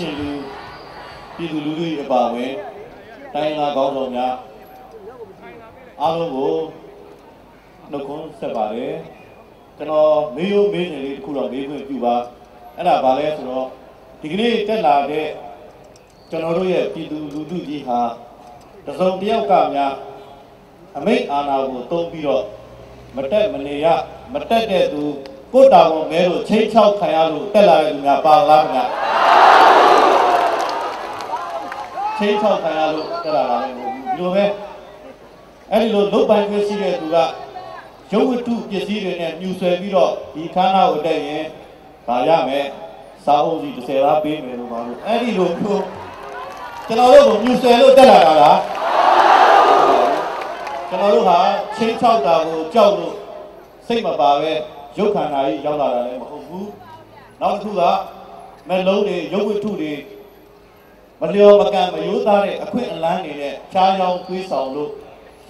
ရှင်လူပြည်သူလူထု၏အပါအဝင်တိုင်းလာကောင်းဆောင်များအားလုံးကိုနှုတ်ခွန်းဆက်ပါတယ်ကျွန်တော်မေးရိုးမေးနေလေးတစ်ခုတော့မေးခွင့်ပြုပါအဲ့ဒါဘာလဲဆိုတော့ဒီကနေ့တက်လာတဲ့ကျွန်တော်တို့ရဲ့ပြည်သူလူထုကြီးဟာတစုံတစ်ယောက်ကများအမိတ်အာဏာကိုသုံးပြီးတော့မတက်မနေရမတက်တဲ့သူ ကိုတာဝန်မဲလို့ချိန်ချောက်ခံရလို့တက်လာတဲ့သူများပါလားခင်ဗျာချင်းချောက်ခံရလို့တက်လာတာလည်းမဟုတ်ဘူးဒီလိုပဲအဲ့ဒီလိုလုတ်ပိုင်ခွင့်ရှိတဲ့သူကရုပ်ဝတ္ထုပစ္စည်းတွေနဲ့မြူဆွဲပြီးတော့ဒီခန်းသားကိုတက်ရင်ဒါရမယ်စာအုပ်စီ30လားပေးမယ်လို့ပါလို့အဲ့ဒီလိုမျိုးကျွန်တော်တို့ကမြူဆွဲလို့တက်လာတာလားကျွန်တော်တို့ဟာချင်းချောက်တာကိုကြောက်လို့စိတ်မပါပဲ ရုပ်ခန္ဓာကြီးရောက်လာတာလည်းမဟုတ်ဘူးနောက်တစ်ခုကမလုံးတွေရုပ်ဝတ္ထုတွေမလျော်မကန်မယိုးသားတဲ့အခွင့်အလန်းတွေနဲ့ချားချောင်းတွေးဆောင်လို့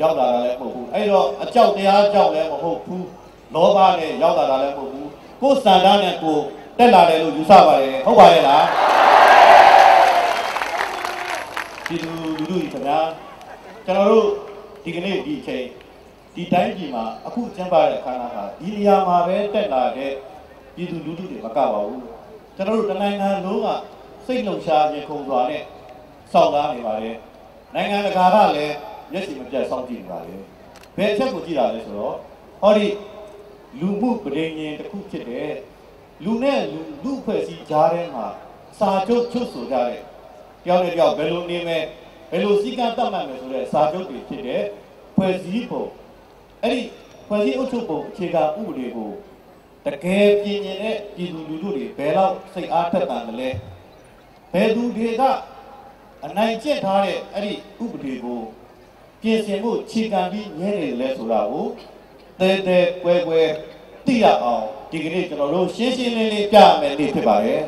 ရောက်လာတာလည်းမဟုတ်ဘူးအဲ့တော့အကြောက်တရားကြောက်လည်းမဟုတ်ဘူးလောဘနဲ့ရောက်လာတာလည်းမဟုတ်ဘူးကိုယ်စံသားနဲ့ကိုယ်တက်လာတယ်လို့ယူဆပါတယ်ဟုတ်ပါရဲ့လားဒီလူလူလူကြီးခင်ဗျာကျွန်တော်တို့ဒီကနေ့ဒီအချိန် ဒီတိုင်းပြည်မှာအခုကျင်းပတဲ့အခမ်းအနားဟာဒီနေရာမှာပဲတက်လာတဲ့ပြည်သူလူထုတွေမကပါဘူးကျွန်တော်တို့တနိုင်ငံလုံးကစိတ်လှုပ်ရှားခြင်းခုံစွာနဲ့စောင့်ကားနေပါတယ်နိုင်ငံတကာကလည်းမျက်စိမပြတ်စောင့်ကြည့်နေပါတယ်ဘယ်အချက်ကိုကြည့်တာလဲဆိုတော့ဟောဒီလူမှုပဋိညာဉ်တစ်ခုဖြစ်တဲ့လူနဲ့လူလူဖွဲ့စည်းကြားထဲမှာစာချုပ်ချုပ်ဆိုကြတဲ့တယောက်နဲ့တယောက်ဘယ်လိုနေမယ်ဘယ်လိုစည်းကမ်းသတ်မှတ်မယ်ဆိုတဲ့စာချုပ်တွေဖြစ်တဲ့ဖွဲ့စည်းပုံ အဲ့ဒီဖွဲ့စည်းအုပ်ချုပ်ပုံအခြေခံဥပဒေကိုတကယ်ပြင်ကျင်တဲ့ပြည်သူလူထုတွေဘယ်တော့စိတ်အားထက်သန်တယ်လဲဘယ်သူတွေကအနိုင်ကျင့်ထားတဲ့အဲ့ဒီဥပဒေကိုပြင်ဆင်ဖို့ခြေခံပြီးညဲနေတယ်လဲဆိုတာကိုတဲတဲကွဲကွဲသိရအောင်ဒီကနေ့ကျွန်တော်တို့ရှင်းရှင်းလင်းလင်းပြမယ်နေ့ဖြစ်ပါတယ်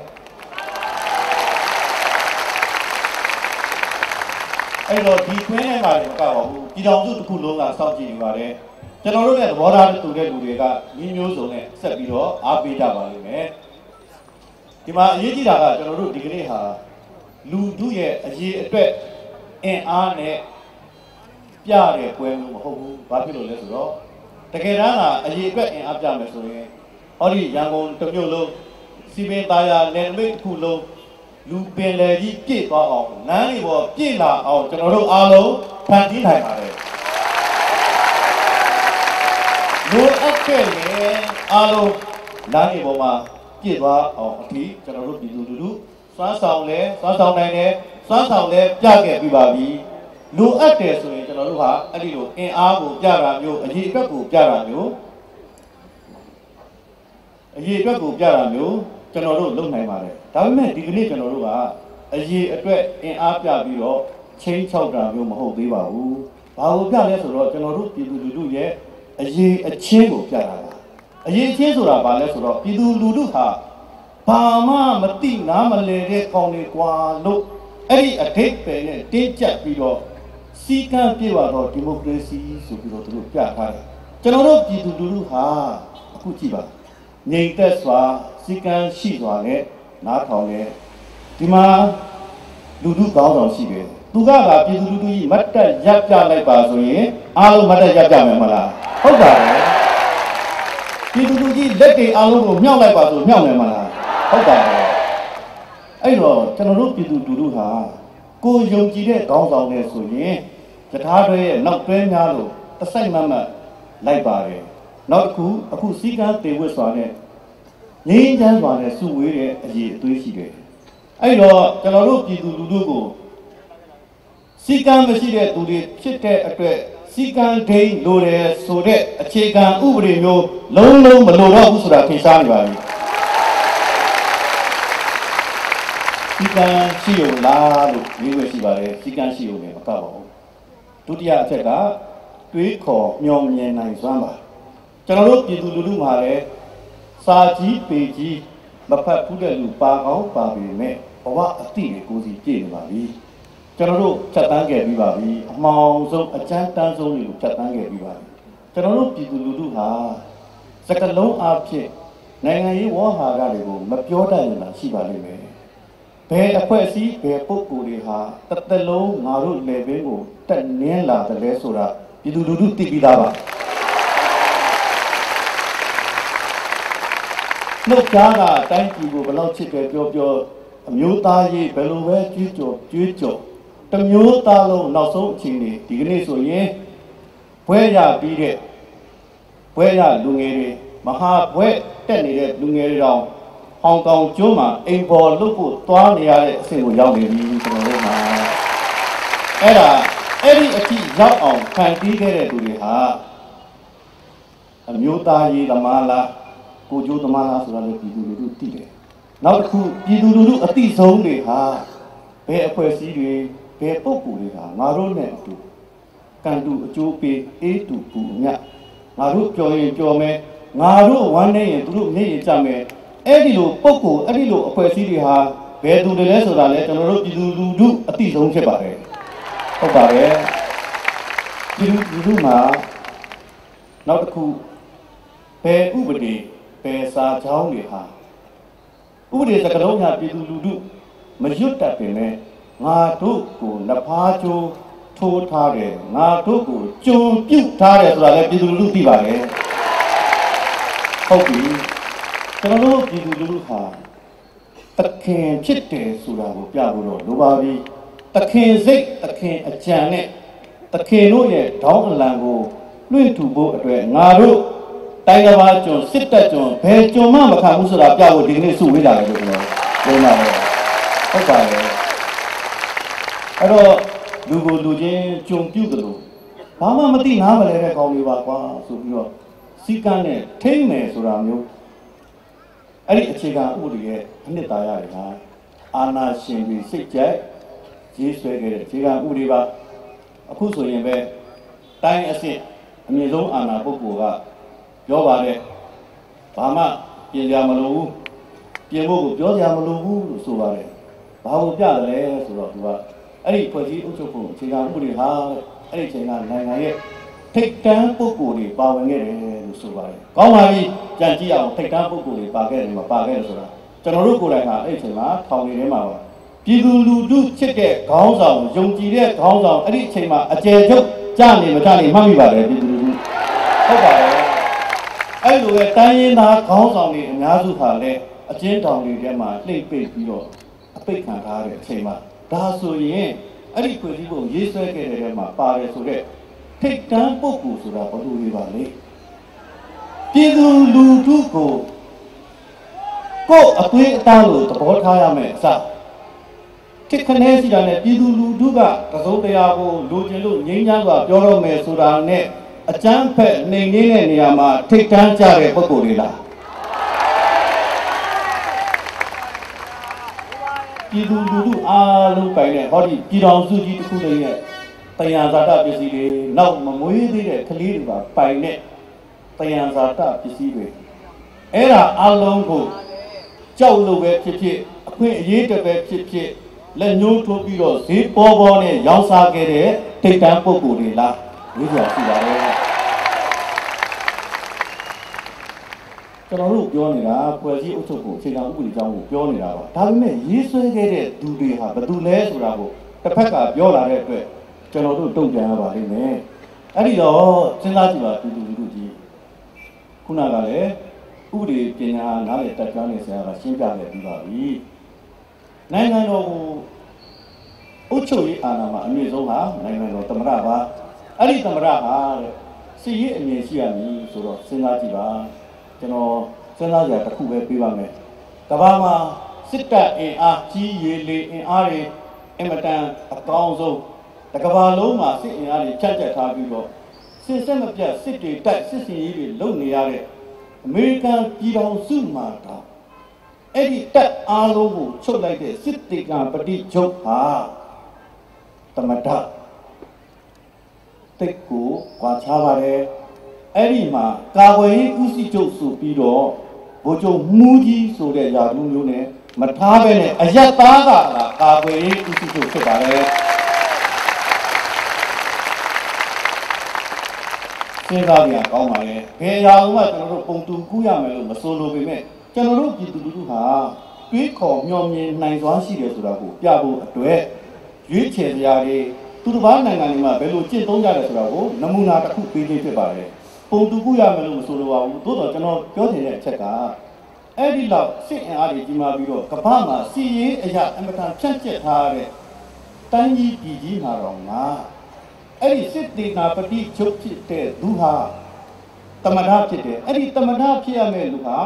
အဲ့တော့ဒီတွင်းထဲမှာလည်းမကပါဘူးပြည်တော်စုတစ်ခုလုံးကစောင့်ကြည့်နေပါတယ် ကျွန်တော်တို့ရဲ့သဘောထားတူတဲ့လူတွေကညီမျိုးစုံနဲ့ဆက်ပြီးတော့အားပေးကြပါလိမ့်မယ်ဒီမှာအရေးကြီးတာကကျွန်တော်တို့ဒီကနေ့ဟာလူထုရဲ့အရေးအတွက်အင်အားနဲ့ပြတဲ့ပွဲမျိုးမဟုတ်ဘူးဘာဖြစ်လို့လဲဆိုတော့တကယ်တမ်းကအရေးအတွက်အင်အားပြမယ်ဆိုရင်ဟောဒီရန်ကုန်တစ်မြို့လုံးစီပင်သားရနယ်နိမိတ်တစ်ခုလုံးလူပင်လယ်ကြီးပြည့်သွားအောင်လမ်းတွေပေါ်ပြည့်လာအောင်ကျွန်တော်တို့အားလုံးဖန်တီးနိုင်ပါတယ်လူ အပ်ခဲ့ရင်အားလုံးလမ်းတွေပေါ်မှာပြည့်သွားအောင်အထိကျွန်တော်တို့ပြည်သူလူထုစွမ်းဆောင်လဲစွမ်းဆောင်နိုင်တယ်စွမ်းဆောင်လဲပြခဲ့ပြီးပါပြီလူအပ်တယ်ဆိုရင်ကျွန်တော်တို့ဟာအဲ့ဒီလိုအင်အားကိုပြတာမျိုးအရေးအတွက်ကိုပြတာမျိုးအရေးအတွက်ကိုပြတာမျိုးကျွန်တော်တို့လုပ်နိုင်ပါတယ်ဒါပေမဲ့ဒီကနေ့ကျွန်တော်တို့ကအရေးအတွက်အင်အားပြပြီးတော့ချင်းချောက်တာမျိုးမဟုတ်သေးပါဘူးဘာလို့ပြလဲဆိုတော့ကျွန်တော်တို့ပြည်သူလူထုရဲ့ အရေးအချင်းကိုပြတာပါအရေးအချင်းဆိုတာဘာလဲဆိုတော့ပြည်သူလူထုဟာဘာမှမသိနားမလည်တဲ့ကောင်းတွေကွာလို့အဲ့ဒီအထိတ်ပဲနဲ့တင်းကျပ်ပြီးတော့စီကံပြေပါတော့ဒီမိုကရေစီဆိုပြီးတော့သူတို့ပြထားတယ်ကျွန်တော်တို့ပြည်သူလူထုဟာအခုကြည့်ပါငြိမ်သက်စွာစီကံရှိစွာနဲ့နားထောင်တယ်ဒီမှာလူထုကောင်းဆောင်ရှိတယ် သူကကပြည်သူလူထုကြီးမတ်တက်ရပ်ကြလိုက်ပါဆိုရင်အားလုံးမတ်တက်ရပ်ကြမယ်မလားဟုတ်ပါတယ်ပြည်သူလူကြီးလက်တွေအားလုံးကိုမြောက်လိုက်ပါဆိုမြောက်မယ်မလားဟုတ်ပါတယ်အဲ့တော့ကျွန်တော်တို့ပြည်သူလူထုဟာကိုယ်ယုံကြည်တဲ့ကောင်းဆောင်တွေဆိုရင်တထားတွေရဲ့နောက်တွဲများလို့တစ်စိုက်မတ်မတ်လိုက်ပါတယ်နောက်တစ်ခုအခုစီကံတေဝတ်စွာနဲ့ငြိမ်းချမ်းစွာနဲ့စုဝေးတဲ့အရေးအသွေးရှိတယ်။အဲ့တော့ကျွန်တော်တို့ပြည်သူလူထုကို စီကံမရှိတဲ့သူတွေဖြစ်တဲ့အတွက်စီကံဒိန်လိုတယ်ဆိုတဲ့အခြေခံဥပဒေမျိုးလုံးလုံးမလိုတော့ဘူးဆိုတာထင်ရှားနေပါပြီ။စီကံရှိုံလားလို့ပြောရရှိပါတယ်စီကံရှိုံလည်းမကပါဘူး။ဒုတိယအချက်ကတွေးခေါ်မျှော်မြင်နိုင်စွမ်းပါကျွန်တော်တို့ပြည်သူလူထုမှာလည်းစာကြီးပေကြီးမဖတ်ဘူးတဲ့လူပါကောင်းပါပေမဲ့ဘဝအတိတွေကိုစီပြည့်နေပါပြီ ကျွန်တော်တို့ဖြတ်တန်းခဲ့ပြီးပါပြီအမှောင်ဆုံးအကျဉ်းတန်းဆုံးတွေကိုဖြတ်တန်းခဲ့ပြီးပါပြီကျွန်တော်တို့ပြည်သူလူထုဟာစကလုံးအဖြစ်နိုင်ငံရေးဝေါ်ဟာရတွေကိုမပြောတတ်ရင်လားရှိပါလိမ့်မယ်ဘဘယ်အဖွဲ့အစည်းဘယ်ပုဂ္ဂိုလ်တွေဟာတစ်သက်လုံးငါတို့လေဘင်းကိုတက်နင်းလာတယ်လဲဆိုတာပြည်သူလူထုသိပြီးသားပါနှုတ်ကြားကတိုင်းပြည်ကိုဘယ်လောက်ချစ်တယ်ပြောပြောအမျိုးသားရေးဘယ်လိုပဲကြွေးကြော်ကြွေးကြော် တစ်မျိုးသားလုံးနောက်ဆုံးအချိန်នេះဒီကနေ့ဆိုရင်ဘွဲရပြီးတဲ့ဘွဲရလူငယ်တွေမဟာဘွဲတက်နေတဲ့လူငယ်တွေတောင်ဟောင်ကောင်ကျွန်းမှာအိမ်ပေါ်လုတ်ဖို့သွားနေရတဲ့အဆင့်ကိုရောက်နေပြီကျွန်တော်တို့မှာအဲ့ဒါအဲ့ဒီအထိရောက်အောင်ခံပြီးခဲ့တဲ့သူတွေဟာအမျိုးသားရေးသမားလားကိုကျိုးသမားလားဆိုတာလည်းပြည်သူလူထုသိတယ်နောက်တစ်ခုပြည်သူလူထုအသိဆုံးတွေဟာဘယ်အဖွဲ့အစည်းတွေ ဘယ်ပုဂ္ဂိုလ်တွေဟာငါတို့နဲ့အတူကံတူအကျိုးပေးအေးတူပူအမြတ်ငါတို့ပြောရင်ပြောမယ်ငါတို့ဝမ်းနေရင်သူတို့နေရင်ကြမယ်အဲ့ဒီလိုပုဂ္ဂိုလ်အဲ့ဒီလိုအဖွဲ့အစည်းတွေဟာဘယ်သူတွေလဲဆိုတာလဲကျွန်တော်တို့ပြည်သူလူထုအသိဆုံးဖြစ်ပါတယ်ဟုတ်ပါတယ်ပြည်သူလူထုမှာနောက်တစ်ခုဘယ်ဥပဒေဘယ်စာကြောင်းတွေဟာဥပဒေစကလုံးညာပြည်သူလူထုမရွတ်တတ်ပင်နဲ့ ငါတို့ကိုနဖားချိုးထိုးထားတယ်ငါတို့ကိုကြုံပြုတ်ထားတယ်ဆိုတာလည်းပြည်သူလူထုသိပါတယ်ဟုတ်ပြီကျွန်တော်တို့ပြည်သူလူထုဟာတခင်ဖြစ်တယ်ဆိုတာကိုပြဖို့တော့လိုပါပြီတခင်စိတ်တခင်အကြံနဲ့တခင်တို့ရဲ့ဒေါင်းအလံကိုလွှင့်ထူဖို့အတွက်ငါတို့တိုင်းတစ်ပါးကျွန်စစ်တပ်ကျွန်ဘယ်ကျွန်မှမခံဘူးဆိုတာပြဖို့ဒီကနေ့စုဝေးလာတယ်လို့ကျွန်တော်ပြောမှာပဲဟုတ်ပါတယ် အဲ့တော့လူကိုလူချင်းကြုံပြုတ်တယ်လို့ဘာမှမသိနားမလဲတဲ့ကောင်းလေးပါကွာဆိုပြီးတော့စီကန်းနဲ့ထိမ့်မယ်ဆိုတာမျိုးအဲ့ဒီအခြေခံဥပဒေရဲ့အနှစ်သာရတွေဟာအာနာရှင်ပြီးစိတ်ကြိုက်ရေးဆွဲခဲ့တဲ့အခြေခံဥပဒေပါအခုဆိုရင်ပဲတိုင်းအစ်စ်အမြင့်ဆုံးအာဏာပုဂ္ဂိုလ်ကပြောပါတယ်ဘာမှပြင်ကြမလို့ဘူးပြင်ဖို့ကိုပြောကြမလို့ဘူးလို့ဆိုပါတယ်ဘာကိုပြတယ်လဲဆိုတော့သူက အဲ့ဒီဖွဲ့စည်းအုပ်ချုပ်ဖို့အခြေခံဥပဒေဟာအဲ့ဒီချိန်ကနိုင်ငံရဲ့ထိတ်တန်းပုဂ္ဂိုလ်တွေပါဝင်ခဲ့တယ်လို့ဆိုပါတယ်။ကောင်းပါပြီကြံကြည့်အောင်ထိတ်တန်းပုဂ္ဂိုလ်တွေပါခဲ့တယ်မှာပါခဲ့တယ်ဆိုတာကျွန်တော်တို့ကိုယ်တိုင်ကအဲ့ဒီချိန်မှာထောင်နေထဲမှာပါပြည်သူလူထုချစ်တဲ့ခေါင်းဆောင်ယုံကြည်တဲ့ခေါင်းဆောင်အဲ့ဒီချိန်မှာအကျယ်ချုပ်ကြနေမကြနေမှတ်မိပါတယ်ပြည်သူလူထုဟုတ်ပါတယ်အဲ့လိုပဲတိုင်းရင်းသားခေါင်းဆောင်တွေအများစုဟာလည်းအကျဉ်းထောင်တွေထဲမှာလှိမ့်ပိတ်ပြီးတော့အပိတ်ခံထားတဲ့အချိန်မှာ ဒါဆိုရင်အဲ့ဒီဖွဲ့စည်းပုံရေးဆွဲခဲ့တဲ့ထဲမှာပါတယ်ဆိုတော့ထိတ်တန်းပုဂ္ဂိုလ်ဆိုတာဘယ်လိုတွေပါလဲပြည်သူလူထုကိုကိုယ်အသွေးအသားလို့သဘောထားရမယ်အစတစ်ခနဲစီတာနဲ့ပြည်သူလူထုကသစုံတရားကိုလိုချင်လို့ငြိမ်းချမ်းစွာပြောတော့မယ်ဆိုတာနဲ့အကျန်းဖက်နှိမ်နေတဲ့နေရာမှာထိတ်တန်းကြတဲ့ပုဂ္ဂိုလ်တွေလား ပြည်သူလူထုအားလုံးပိုင်တဲ့ဟောဒီပြည်တော်စုကြီးတစ်ခုလေးရဲ့တရားဇာတပစ္စည်းတွေနောက်မမွေးသေးတဲ့ကလေးတွေကပိုင်တဲ့တရားဇာတပစ္စည်းတွေအဲ့ဒါအလုံးကိုကြောက်လို့ပဲဖြစ်ဖြစ်အခွင့်အရေးတပဲဖြစ်ဖြစ်လက်ညှိုးထိုးပြီးတော့ဈေးပေါ်ပေါ်နဲ့ရောင်းစားခဲ့တဲ့ထိတ်တန်းပုဂ္ဂိုလ်တွေလားဒီကြောင်ရှိပါတယ် ကျွန်တော်တို့ပြောနေတာဖွဲ့စည်းအုပ်ချုပ်ဖို့အခြေခံဥပဒေကြောင်းကိုပြောနေတာပါဒါပေမဲ့ရေးဆွဲခဲ့တဲ့သူတွေဟာဘယ်သူလဲဆိုတာကိုတစ်ဖက်ကပြောလာတဲ့အတွက်ကျွန်တော်တို့တုံ့ပြန်ရပါလိမ့်မယ်အဲ့ဒီတော့စဉ်းစားကြည့်ပါပြည်သူလူထုကြီးခုနကလည်းဥပဒေပညာနားလည်တက်ကြွနေဆရာကရှင်းပြခဲ့ပြီးပါပြီနိုင်ငံတော်ကိုအုပ်ချုပ်ရေးအာဏာမှာအမြင့်ဆုံးဟာနိုင်ငံတော်သမ္မတပါအဲ့ဒီသမ္မတဟာတဲ့စီရေးအမြင်ရှိရမည်ဆိုတော့စဉ်းစားကြည့်ပါ ကျွန်တော်စဉ်းစားကြတစ်ခုပဲပြပါမယ်ကမ္ဘာမှာစစ်တပ်အင်အားကြီးရေလေအင်အားတွေအင်မတန်အကောင်းဆုံးတကဘာလုံးမှာစစ်အင်အားတွေဖြတ်ကျက်ထားပြီးတော့စစ်စက်မပြတ်စစ်တွေတိုက်စစ်စီရေးတွေလုပ်နေရတဲ့အမေရိကန်ပြည်ထောင်စုမှာတော့အဲ့ဒီတက်အားလုံးကိုချုပ်လိုက်တဲ့စစ်တေကံပฏิချုပ်ဟာတမဒတိတ်ကိုကွာခြားပါတယ် အဲ့ဒီမှာကာကွယ်ရေးဦးစီးချုပ်ဆိုပြီးတော့ဘိုးချုပ်မူကြီးဆိုတဲ့ယာတူးမျိုးနဲ့မထားပဲနဲ့အယက်သားကလာကာကွယ်ရေးဦးစီးချုပ်ဖြစ်ပါတယ်စဉ်းစားကြရကောင်းပါလေဘယ်ရာမှကျွန်တော်တို့ပုံတူကူးရမယ်လို့မဆိုလိုပေမဲ့ကျွန်တော်တို့ပြည်သူလူထုဟာတွေးခေါ်မျှော်မြင်နိုင်စွာရှိတယ်ဆိုတာကိုပြဖို့အတွက်ရွေးချယ်စရာတွေသူတစ်ပါးနိုင်ငံတွေမှာဘယ်လိုကျင့်သုံးကြတယ်ဆိုတာကိုနမူနာတစ်ခုပေးခြင်းဖြစ်ပါတယ် ပုံတူကူရမယ်လို့မဆိုလိုပါဘူးသို့တော့ကျွန်တော်ပြောနေတဲ့အချက်ကအဲ့ဒီလောက်စစ်အင်အားတွေကြီးမားပြီးတော့ကမ္ဘာမှာစီရေးအရာအမတန်ဖြန့်ကျက်ထားတဲ့တိုင်းကြီးပြည်ကြီးမှာတော့ငါအဲ့ဒီစစ်တေနာပတိချုပ်ဖြစ်တဲ့သူဟာတမနာဖြစ်တယ်အဲ့ဒီတမနာဖြစ်ရမယ့်လူဟာ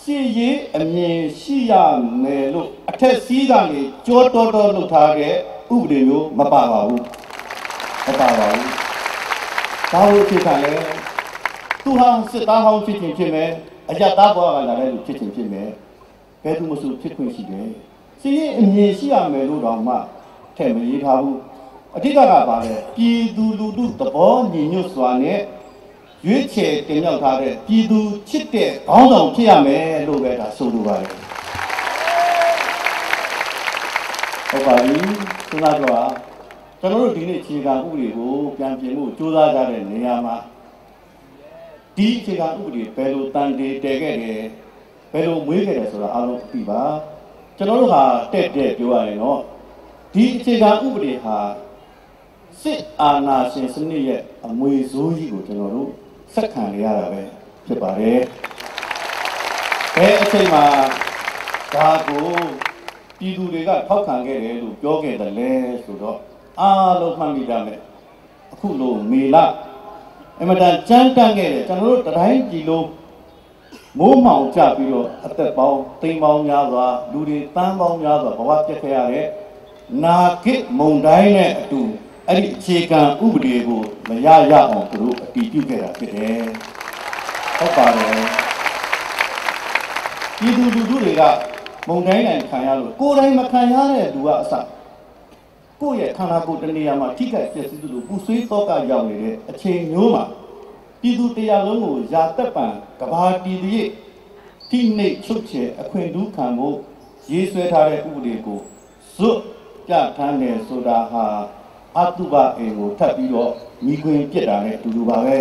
စီရေးအမြင်ရှိရမယ်လို့အထက်စီးကနေကြောတော်တော်လုပ်ထားတဲ့ဥပဒေမျိုးမပါပါဘူးမပါပါဘူးဘာလို့ဖြစ်တာလဲ သူဟာစစ်သားဟောင်းဖြစ်ခြင်းဖြစ်မယ်အကြသားဘွားကလာတဲ့လူဖြစ်ခြင်းဖြစ်မယ်ဘယ်သူမှဆိုဖြစ်ခွင့်ရှိတယ်စီရေးအမြင်ရှိရမယ်လို့တော့မှထည့်မရေးထားဘူးအဓိကကပါလဲပြည်သူလူထုသဘောညီညွတ်စွာနဲ့ရွေးချယ်တင်မြှောက်ထားတဲ့ပြည်သူချစ်တဲ့ခေါင်းဆောင်ဖြစ်ရမယ်လို့ပဲဒါဆိုလိုပါတယ်ဟုတ်ပါပြီစဉ်းစားကြပါကျွန်တော်တို့ဒီနေ့အခြေခံဥပဒေကိုပြန်ပြင်ဖို့ကြိုးစားကြတဲ့နေရာမှာ ဒီအခြေခံဥပဒေဘယ်လိုတန်တေတည်ခဲ့တယ်ဘယ်လိုမွေးခဲ့တယ်ဆိုတာအားလုံးသိပါကျွန်တော်တို့ဟာတက်တက်ပြောရရင်တော့ဒီအခြေခံဥပဒေဟာစစ်အာဏာရှင်စနစ်ရဲ့အမွေဆိုးကြီးကိုကျွန်တော်တို့ဆက်ခံရတာပဲဖြစ်ပါတယ်ဘယ်အချိန်မှာဒါကိုပြည်သူတွေကထောက်ခံခဲ့တယ်လို့ပြောခဲ့တယ်လဲဆိုတော့အားလုံးမှတ်မိကြမယ်အခုလို့မေလ အမတန်ကြမ်းတမ်းခဲ့တယ်ကျွန်တော်တို့တိုင်းပြည်လုံးမိုးမှောင်ကြပြီးတော့အသက်ပေါင်းတိမ်ပေါင်းများစွာလူတွေတန်းပေါင်းများစွာဘဝပြတ်ခဲ့ရတဲ့နာကိမုံတိုင်းနဲ့အတူအဲ့ဒီအခြေခံဥပဒေကိုမရရအောင်သူတို့အတည်ပြုခဲ့တာဖြစ်တယ်ဟုတ်ပါတယ်ပြည်သူလူထုတွေကမုံတိုင်းတိုင်းခံရလို့ကိုယ်တိုင်မခံရတဲ့လူကအစ ကိုယ့်ရဲ့ခန္ဓာကိုယ်တနေရာမှာထိခိုက်ပျက်စီးသလိုပူဆွေးတော့ကရောက်နေတဲ့အချိန်မျိုးမှာပြည်သူတရားလုံးကိုယာတက်ပံကဘာတီတည်းထိနှိတ်ချုပ်ချယ်အခွင့်ဒုခံဖို့ရေးဆွဲထားတဲ့ဥပဒေကိုဇွတ်ပြဋ္ဌာန်းတယ်ဆိုတာဟာအတုပအိမ်ကိုထပ်ပြီးတော့မိခွင်ပြစ်တာနဲ့အတူတူပါပဲ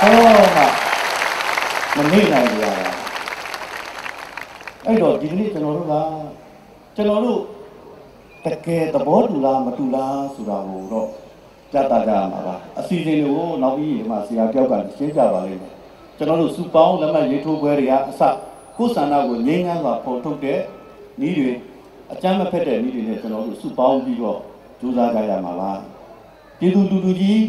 ဟောမှာမနေနိုင်ကြရတာအဲ့တော့ဒီကနေ့ကျွန်တော်တို့ကကျွန်တော်တို့ တကယ်သဘောတူလားမတူလားဆိုတာကိုတော့ကြတာကြမှာပါအစီအစဉ်တွေကိုနောက်ပြီးဒီမှာဆရာတယောက်ကရှင်းပြပါလိမ့်မယ်ကျွန်တော်တို့စုပေါင်းလက်မှတ်ရေးထိုးပွဲတွေကအစကိုယ်ဆန္ဒကိုငြိမ်းချမ်းစွာပုံထုတ်တဲ့ဤတွေအကြမ်းမဖက်တဲ့ဤတွေနဲ့ကျွန်တော်တို့စုပေါင်းပြီးတော့ကြိုးစားကြရမှာပါပြည်သူလူထုကြီး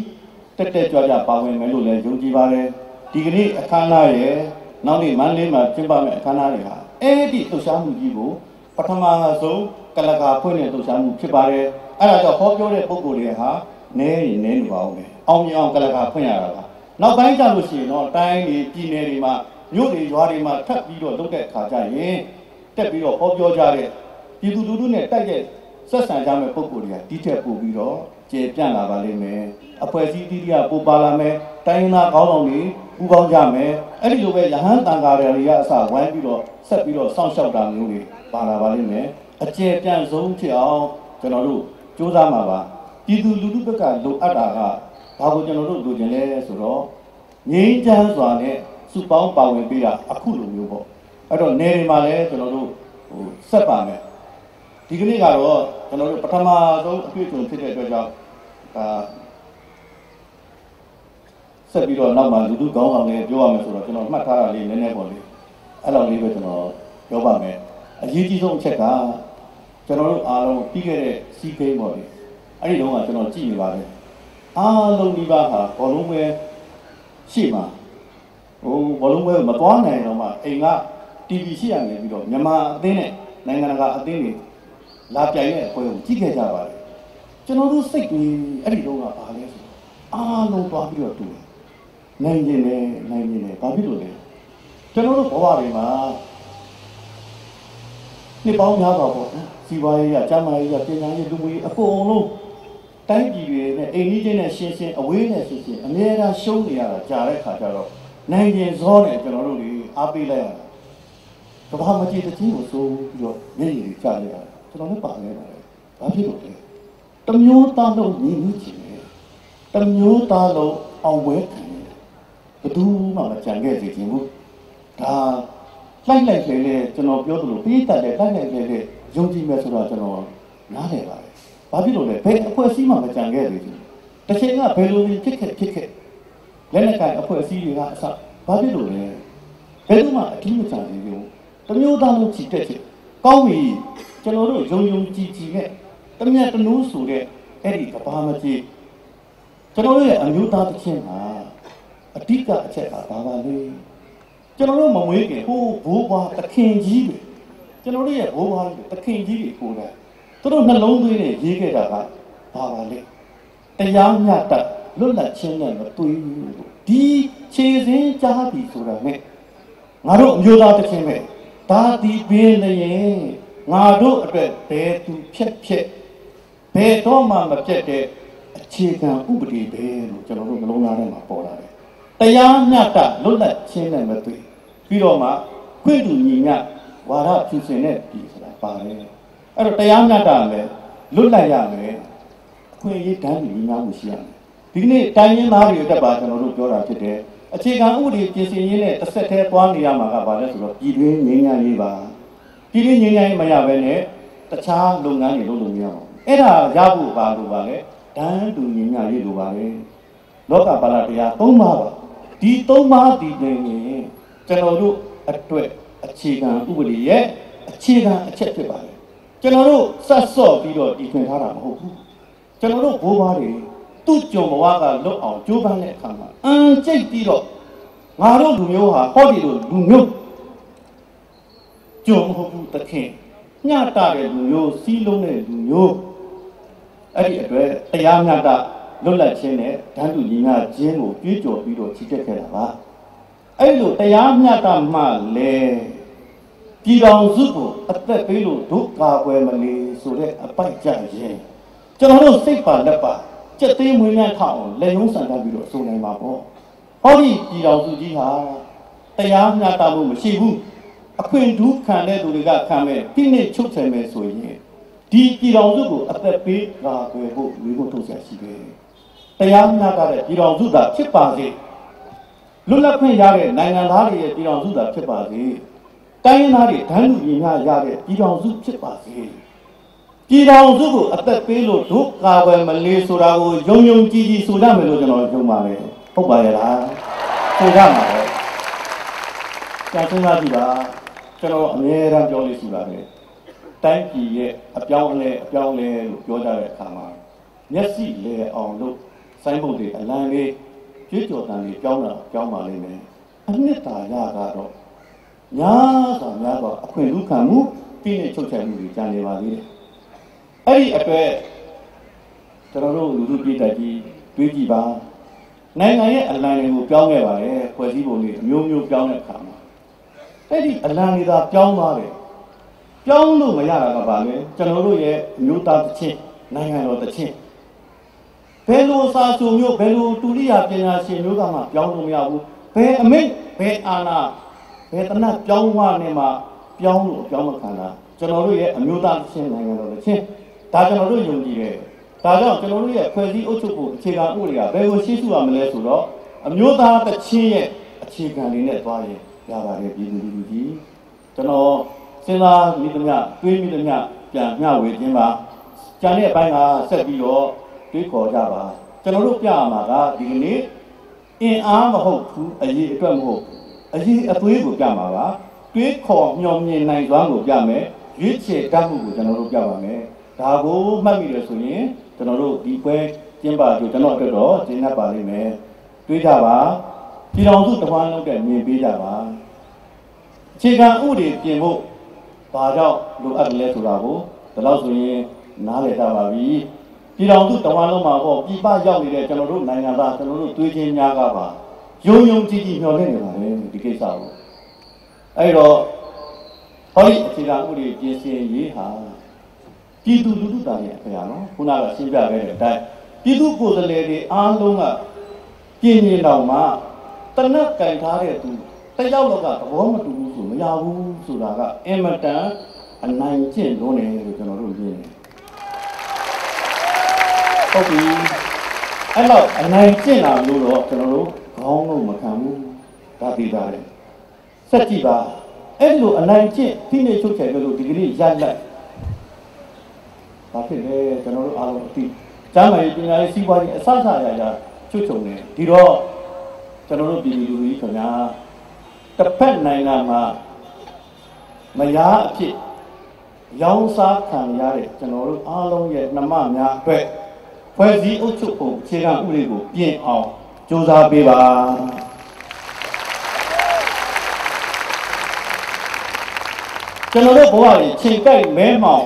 တက်တက်ကြွကြွပါဝင်မယ်လို့လည်းယုံကြည်ပါတယ်ဒီကနေ့အခမ်းအနားရဲ့နောက်နေ့မန္တလေးမှာကျင်းပမယ့်အခမ်းအနားတွေဟာအဲ့ဒီလှူရှားမှုကြီးကို ပထမဆုံးကလကာဖွင့်တဲ့လှူရှားမှုဖြစ်ပါတယ်အဲ့ဒါကြောင့်ဟောပြောတဲ့ပုံကိုယ်တွေဟာနဲရင်နဲနေပါဦးမယ်အောင်မြင်အောင်ကလကာဖွင့်ရတာပါနောက်ပိုင်းကျလို့ရှိရင်တော့တိုင်းတွေပြည်နယ်တွေမှာမြို့တွေရွာတွေမှာထပ်ပြီးတော့လုပ်တဲ့အခါကျရင်တက်ပြီးတော့ဟောပြောကြတဲ့ပြည်သူလူထုနဲ့တိုက်တဲ့ဆက်ဆံကြမဲ့ပုံကိုယ်တွေကဒီထက်ပိုပြီးတော့ကျေပြန့်လာပါလိမ့်မယ်အဖွဲ့အစည်းတိတိကပိုပါလာမယ်တိုင်းသားကောင်းဆောင်တွေပူပေါင်းကြမယ်အဲ့ဒီလိုပဲရဟန်းတန်ဃာတွေကအစဝိုင်းပြီးတော့ဆက်ပြီးတော့စောင့်ရှောက်တာမျိုးတွေ ပါလာပါလိမ့်မယ်အကျေပြန့်ဆုံးဖြစ်အောင်ကျွန်တော်တို့စူးစမ်းမှာပါပြည်သူလူထုဘက်ကလိုအပ်တာကဘာကိုကျွန်တော်တို့လိုချင်လဲဆိုတော့ငြိမ်းချမ်းစွာနဲ့စုပေါင်းပါဝင်ပေးတာအခုလိုမျိုးပေါ့အဲ့တော့နေတွေမှာလည်းကျွန်တော်တို့ဟိုဆက်ပါမယ်ဒီကနေ့ကတော့ကျွန်တော်တို့ပထမဆုံးအတွေ့အကြုံဖြစ်တဲ့အတွက်ကြောင့်ဒါဆက်ပြီးတော့နောက်မှလူထုကောင်းဆောင်တွေပြောရမယ်ဆိုတော့ကျွန်တော်မှတ်ထားတာလေးနည်းနည်းပေါ့လေအဲ့လိုလေးပဲကျွန်တော်ပြောပါမယ် အရေးကြီးဆုံးအချက်ကကျွန်တော်တို့အားလုံးပြီးခဲ့တဲ့စီးကိန်းပေါ့လေအဲ့ဒီတော့ကကျွန်တော်ကြည့်နေပါတယ်အားလုံးဒီပါဟာဘောလုံးပဲရှိမှာဟိုဘောလုံးပဲမသွားနိုင်တော့မှအိမ်က TV ရှိရနေပြီးတော့မြန်မာအသင်းနဲ့နိုင်ငံတကာအသင်းတွေလာပြိုင်တဲ့အဖွဲ့ကိုကြည့်ခဲ့ကြပါတယ်ကျွန်တော်တို့စိတ်ကြီးအဲ့ဒီတော့ကဘာလဲဆိုအားလုံးသွားပြီးတော့တူတယ်နိုင်နေတယ်နိုင်နေတယ်ဘာဖြစ်လို့လဲကျွန်တော်တို့ဘဝတွေမှာ နှစ်ပေါင်းများစွာပေါ့နော်စီးပွားရေးရကျန်းမာရေးရပညာရေးလူမှုရေးအကုန်လုံးတိုင်းပြည်တွေနဲ့အိမ်ကြီးချင်းနဲ့ရှင်းရှင်းအဝေးနဲ့ရှင်းရှင်းအများအားရှုံးနေရတာကြားတဲ့ခါကျတော့နိုင်ကျင်စောနဲ့ကျွန်တော်တို့တွေအားပေးလိုက်ရတာကဘာမကြီးတကြီးကိုစိုးပြီးတော့မျက်ရည်တွေကျလိုက်ရတာကျွန်တော်လည်းပါနေပါတယ်ဘာဖြစ်လို့လဲတမျိုးသားလုံးညီညီချင်တယ်တမျိုးသားလုံးအောင်ပွဲခံတယ်ဘယ်သူမှမကြံခဲ့စေချင်ဘူးဒါ လိုက်လိုက်လေလေကျွန်တော်ပြောသလိုပြီးတက်တယ်လိုက်လိုက်လေလေယုံကြည်မယ်ဆိုတော့ကျွန်တော်နားလည်ပါတယ်။ဘာဖြစ်လို့လဲဘယ်အဖွဲ့အစည်းမှမကြံခဲ့သေးဘူး။တစ်ချိန်ကဘယ်လိုဖြစ်ခဲ့ဖြစ်ခဲ့လက်နက်ကိုင်အဖွဲ့အစည်းတွေကအစဘာဖြစ်လို့လဲဘယ်သူမှအထူးမကြံသေးဘူး။တမျိုးသားလုံးချီတက်ချင်ကောင်းပြီကျွန်တော်တို့ယုံယုံကြည်ကြည်နဲ့တမျက်တနိုးဆိုတဲ့အဲ့ဒီကဘာမကြီးကျွန်တော်တို့ရဲ့အမျိုးသားတစ်ချင်းဟာအဓိကအချက်ကဘာပါလဲ ကျွန်တော်တို့မမွေးခင်ဟိုးဘိုးဘွားတခင်ကြီးတွေကျွန်တော်တို့ရဲ့ဘိုးဘွားတွေတခင်ကြီးတွေကိုယ်တိုင်သူတို့နှလုံးသွင်းနဲ့ရေးခဲ့တာကဘာပါလဲတရားမျှတလွတ်လပ်ခြင်းနဲ့မတွေ့ဘူးလို့ဒီခြေစင်းကြားပြီဆိုတာနဲ့ငါတို့အမျိုးသားတစ်ချင်းပဲဒါဒီပင်လည်းငါတို့အတွက်ဘယ်သူဖြက်ဖြက်ဘယ်တော့မှမပြတ်တဲ့အခြေခံဥပဒေပဲလို့ကျွန်တော်တို့မလုံးသားထဲမှာပေါ်လာတယ်တရားမျှတလွတ်လပ်ခြင်းနဲ့မတွေ့ ပြီးတော့မှခွင့်တူညီမျှဝါဒဖြူစင်တဲ့ဒီဆိုတာပါတယ်အဲ့တော့တရားမျှတမယ်လွတ်လပ်ရမယ်အခွင့်အရေးတန်းညီမျှမှုရှိရမယ်ဒီနေ့တိုင်းရင်းသားတွေတက်ပါကျွန်တော်တို့ပြောတာဖြစ်တယ်အခြေခံဥပဒေပြင်ဆင်ရေးနဲ့တစ်ဆက်တည်းသွားနေရမှာကဘာလဲဆိုတော့ပြည်တွင်းငြိမ်းချမ်းရေးပါပြည်တွင်းငြိမ်းချမ်းရေးမရဘဲနဲ့တခြားလုပ်ငန်းတွေလုပ်လို့မရပါဘူးအဲ့ဒါရဖို့ပါလို့ပါလေတန်းတူငြိမ်းချမ်းရေးလိုပါလေလောကပါဠတရား၃ပါးပါဒီ၃ပါးဒီနေရင် ကျွန်တော်တို့အတွက်အခြေခံဥပဒေရဲ့အခြေခံအချက်ဖြစ်ပါတယ်ကျွန်တော်တို့စတ်စော့ပြီးတော့ဒီထွင်ထားတာမဟုတ်ဘူးကျွန်တော်တို့ဘိုးဘွားတွေသူ့ကြုံဘဝကလွတ်အောင်ကြိုးပမ်းတဲ့အခါမှာအန်ကြိတ်ပြီးတော့ငါတို့လူမျိုးဟာဟောဒီလိုလူမျိုးကြုံမဟုတ်ဘူးတခင်ညတာတဲ့လူမျိုးစီးလုံးတဲ့လူမျိုးအဲ့ဒီအတွက်တရားမျှတလွတ်လပ်ခြင်းနဲ့ဓာတ်တူညီမျှခြင်းကိုကြွေးကြော်ပြီးတော့ချီတက်ခဲ့တာပါ အဲ့လိုတရားမျှတမှလဲပြည်တော်စုကိုအသက်ပေးလို့ဒုက္ခကွယ်မလီဆိုတဲ့အပိုက်ကြရင်ကျွန်တော်တို့စိတ်ပါလက်ပါစက်သေးမွေးမြန်းထအောင်လက်ရုံးဆန်တတ်ပြီးတော့ဆိုနိုင်ပါပေါ့ဟောဒီပြည်တော်စုကြီးဟာတရားမျှတမှုမရှိဘူးအခွင့်ဒုခံတဲ့သူတွေကခံမဲ့ပြည့်နေချုပ်ချယ်မဲ့ဆိုရင်ဒီပြည်တော်စုကိုအသက်ပေးကာကွယ်ဖို့မျိုးဖို့ထုတ်ဆက်ရှိတယ်တရားမျှတတဲ့ပြည်တော်စုသာဖြစ်ပါစေ လွတ်လပ်ခွင့်ရတဲ့နိုင်ငံသားတွေရဲ့ပြည်တော်စုသာဖြစ်ပါစေတိုင်းရင်းသားတွေဒန်းလူညီမျှရတဲ့ပြည်တော်စုဖြစ်ပါစေပြည်တော်စုကိုအသက်ပေးလို့ဒုကာကွယ်မလေးဆိုတာကိုယုံယုံကြည်ကြည်ဆိုကြမယ်လို့ကျွန်တော်ယုံပါတယ်ဟုတ်ပါရဲ့လားဆိုကြမှာပဲကြာစဉ်းစားကြည့်ပါကျွန်တော်အမြဲတမ်းပြောလို့ရှိပါတယ်တိုင်းပြည်ရဲ့အပြောင်းအလဲအပြောင်းအလဲလို့ပြောကြတဲ့အခါမှာမျက်စိလဲအောင်လို့စိုင်းပုတ်တွေအလံလေး ကြွေးကြော်တန်လေးပြောင်းတာပြောင်းပါလိမ့်မယ်အနှစ်သာရကတော့များစွာများစွာအခွင့်အရေးခံမှုပြည့်နေချုပ်ချယ်မှုတွေကြံနေပါသေးတယ်အဲ့ဒီအတွက်ကျွန်တော်တို့လူလူပြည်တက်ကြီးတွေးကြည့်ပါနိုင်ငံရဲ့အလံတွေကိုပြောင်းခဲ့ပါတယ်ဖွဲ့စည်းပုံတွေအမျိုးမျိုးပြောင်းတဲ့အခါမှာအဲ့ဒီအလံတွေသာပြောင်းသွားတယ်ပြောင်းလို့မရတာကဘာလဲကျွန်တော်တို့ရဲ့အမျိုးသားတစ်ချင်းနိုင်ငံတော်တစ်ချင်း ဘယ်လိုစာစုမျိုးဘယ်လိုတူရိယာပညာရှင်မျိုးကမှပြောင်းလို့မရဘူးဘယ်အမိတ်ဘယ်အာဏာဘယ်တနတ်ပြောင်းသွားနေမှာပြောင်းလို့ပြောင်းမခံတာကျွန်တော်တို့ရဲ့အမျိုးသားတစ်ချင်းနိုင်ငံတော်တစ်ချင်းဒါကျွန်တော်တို့ယုံကြည်တယ်ဒါကြောင့်ကျွန်တော်တို့ရဲ့ဖွဲ့စည်းအုပ်ချုပ်ဖို့အခြေခံဥပဒေကဘယ်ကိုရှင်းရှုရမလဲဆိုတော့အမျိုးသားတစ်ချင်းရဲ့အခြေခံလေးနဲ့သွားရင်ရပါတယ်ပြည်သူလူထုကြီးကျွန်တော်စဉ်းစားမိသမျှတွေးမိသမျှပြန်မျှဝေခြင်းပါကြံတဲ့အပိုင်းကဆက်ပြီးတော့ တွေးခေါ်ကြပါကျွန်တော်တို့ပြရမှာကဒီကနေ့အင်အားမဟုတ်ဘူးအရေးအတွက်မဟုတ်အရေးအသွေးကိုပြမှာပါတွေးခေါ်မျှော်မြင်နိုင်စွမ်းကိုပြမယ်ရွေးချယ်တတ်မှုကိုကျွန်တော်တို့ပြပါမယ်ဒါကိုမှတ်မိတယ်ဆိုရင်ကျွန်တော်တို့ဒီပွဲကျင်းပကြကျွန်တော်အတွက်တော့ကျင်းတတ်ပါလိမ့်မယ်တွေးကြပါပြည်တော်စုတဝမ်းလုံးတဲ့မြင်ပေးကြပါအခြေခံဥပဒေပြင်ဖို့ဘာကြောင့်လိုအပ်တယ်လဲဆိုတာကိုဒီလောက်ဆိုရင်နားလည်ကြပါပြီ ပြည်တော်စုတဝမ်းလုံးမှာပေါ့ပြည်ပရောက်နေတဲ့ကျွန်တော်တို့နိုင်ငံသားကျွန်တော်တို့တွေးချင်းများကပါယုံယုံကြည်ကြည်မျှော်လင့်နေပါတယ်ဒီကိစ္စကိုအဲ့တော့ဟောဒီအခြေခံဥပဒေပြင်ဆင်ရေးဟာပြည်သူလူထုတာရဲ့အဖေရနော်ခုနကရှင်းပြခဲ့တဲ့အတိုင်းပြည်သူကိုယ်စားလှယ်တွေအားလုံးကပြည်နေတော်မှာတနက်ကင်ထားတဲ့သူတယောက်တော့ကသဘောမတူဘူးဆိုမရဘူးဆိုတာကအင်မတန်အနိုင်ကျင့်လုံးတယ်လို့ကျွန်တော်တို့မြင်တယ် ဟုတ်ပြီအဲ့တော့အနိုင်ကျင့်လာလို့တော့ကျွန်တော်တို့ခေါင်းလုံးမခံဘူးဒါသိတာလေစက်ကြည့်ပါအဲ့လိုအနိုင်ကျင့်ဖိနှိပ်ချုပ်ချယ်လို့ဒီကနေ့ရလက်ဘာဖြစ်လဲကျွန်တော်တို့အားလုံးအသိကျမ်းမာရေးပညာရေးစီးပွားရေးအစအစအရာရာချွတ်ချုံနေဒီတော့ကျွန်တော်တို့ပြည်သူလူထုခင်ဗျာတစ်ဖက်နိုင်ငံမှာမယားအဖြစ်ရောင်းစားခံရတဲ့ကျွန်တော်တို့အားလုံးရဲ့နှမများအတွက် ဖွဲ့စည်းအုပ်ချုပ်ပုံအခြေခံဥပဒေကိုပြင်အောင်ကြိုးစားပေးပါကျွန်တော်တို့ဘဝတွေချိန်ကိုက်မဲမောင်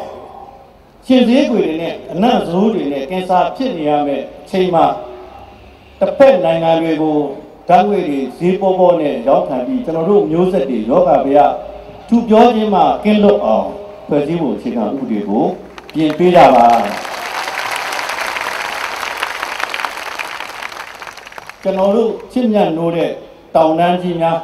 ရှင်သေးခွေတွေနဲ့အနတ်ဇိုးတွေနဲ့ကင်ဆာဖြစ်နေရမယ့်အချိန်မှာတစ်ဖက်နိုင်ငံတွေကိုဓာတ်ငွေတွေဈေးပေါ်ပေါ်နဲ့ရောက်ခံပြီးကျွန်တော်တို့မျိုးဆက်တွေယောဂဗျာသူပြောခြင်းမှကင်းလွတ်အောင်ဖွဲ့စည်းဖို့အခြေခံဥပဒေကိုပြင်ပေးကြပါ ကျွန်တော်တို့ချစ်မြတ်နိုးတဲ့တောင်တန်းကြီးများ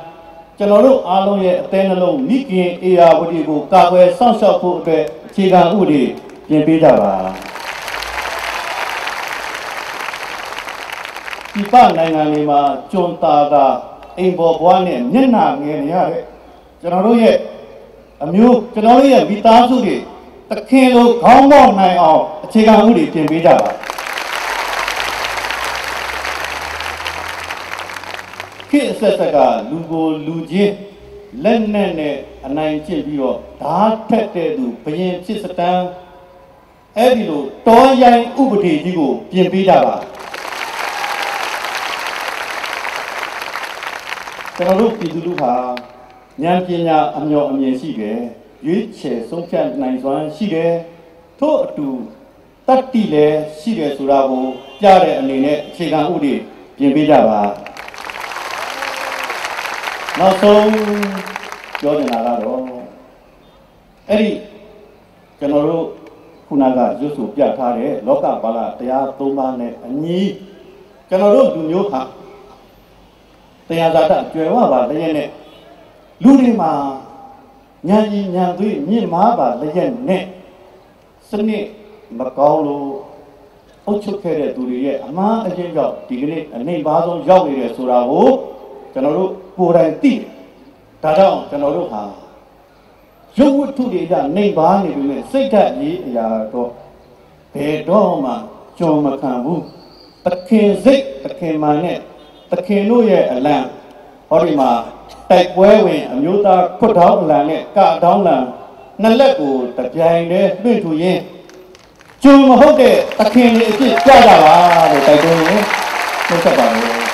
ကျွန်တော်တို့အားလုံးရဲ့အသေးနှလုံးမိခင်အေယာဝတီကိုကာကွယ်စောင့်ရှောက်ဖို့အတွက်အခြေခံဥပဒေပြင်ပေးကြပါဒီပနိုင်ငံတွေမှာကျွန်းတာတာအိမ်ပေါ်ဘွားနဲ့မျက်နှာငယ်နေရတဲ့ကျွန်တော်တို့ရဲ့အမျိုးကျွန်တော်တို့ရဲ့မိသားစုတွေတခင်လိုခေါင်းပေါက်နိုင်အောင်အခြေခံဥပဒေပြင်ပေးကြပါ ခေတ်အဆက်ဆက်ကလူကိုလူချင်းလက်နဲ့နဲ့အနိုင်ကျင့်ပြီးတော့ဓာတ်ထက်တဲ့သူဘယင်ဖြစ်စတမ်းအဲ့ဒီလိုတောရိုင်းဥပဒေကြီးကို ပြင်ပေးကြပါကျွန်တော်တို့ပြည်သူလူဟာဉာဏ်ပညာအမျှော်အမြင်ရှိတယ်ရွေးချယ်ဆုံးဖြတ်နိုင်စွမ်းရှိတယ်ထို့အတူတတ္တိလည်းရှိတယ်ဆိုတာကိုပြတဲ့အနေနဲ့အခြေခံဥပဒေပြင်ပေးကြပါ နောက်ဆုံးပြောနေတာကတော့အဲ့ဒီကျွန်တော်တို့ခုနကရွတ်ဆိုပြထားတဲ့လောကပါဠတရား၃ပါးနဲ့အညီကျွန်တော်တို့လူမျိုးဟာတရားသာတကျွယ်ဝပါလျက်နဲ့လူတွေမှာဉာဏ်ကြီးဉာဏ်သွေးမြင့်မားပါလျက်နဲ့စနစ်မကောင်းလို့အုပ်ချုပ်ခဲ့တဲ့သူတွေရဲ့အမှားအကျဉ်းကြောင့်ဒီကနေ့အနေပါဆုံးရောက်နေတယ်ဆိုတာကိုကျွန်တော်တို့ ကိုယ်တိုင်သိတယ်ဒါကြောင့်ကျွန်တော်တို့ဟာရုပ်ဝတ္ထုတွေကနေပါနေပြီမဲ့စိတ်ဓာတ်ကြီးအရာတော့ဘယ်တော့မှကြုံမခံဘူးတခင်စိတ်တခင်မှန်နဲ့တခင်တို့ရဲ့အလံဟောဒီမှာတိုက်ပွဲဝင်အမျိုးသားခွတ်ထောင်းအလံနဲ့ကတောင်းလံနှစ်လက်ကိုတပြိုင်တည်းလွှင့်ထူရင်းကျုံမဟုတ်တဲ့တခင်တွေအဖြစ်ကြကြပါလို့တိုက်တွန်းရင်းနှုတ်ဆက်ပါလို့ကျေးဇူးတင်ပါတယ်